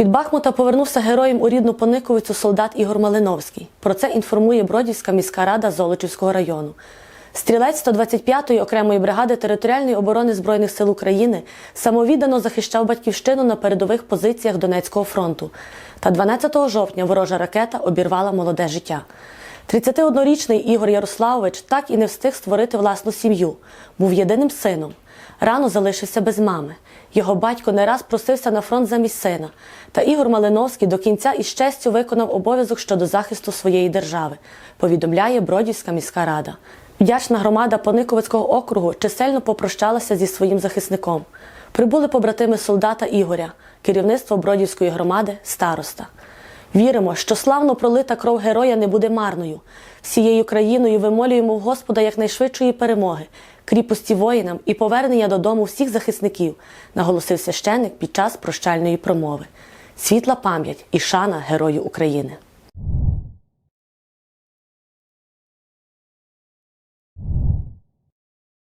З-під Бахмута повернувся героєм у рідну Пониковицю солдат Ігор Малиновський. Про це інформує Бродівська міська рада Золочівського району. Стрілець 125-ї окремої бригади територіальної оборони Збройних сил України самовіддано захищав батьківщину на передових позиціях Донецького фронту. Та 12 жовтня ворожа ракета обірвала молоде життя. 31-річний Ігор Ярославович так і не встиг створити власну сім'ю. Був єдиним сином. Рано залишився без мами. Його батько не раз просився на фронт замість сина. Та Ігор Малиновський до кінця із честю виконав обов'язок щодо захисту своєї держави, повідомляє Бродівська міська рада. Вдячна громада Пониковицького округу чисельно попрощалася зі своїм захисником. Прибули побратими солдата Ігоря, керівництво Бродівської громади, староста. Віримо, що славно пролита кров героя не буде марною. Всією країною вимолюємо в Господа якнайшвидшої перемоги, кріпості воїнам і повернення додому всіх захисників, наголосив священник під час прощальної промови. Світла пам'ять і шана герою України.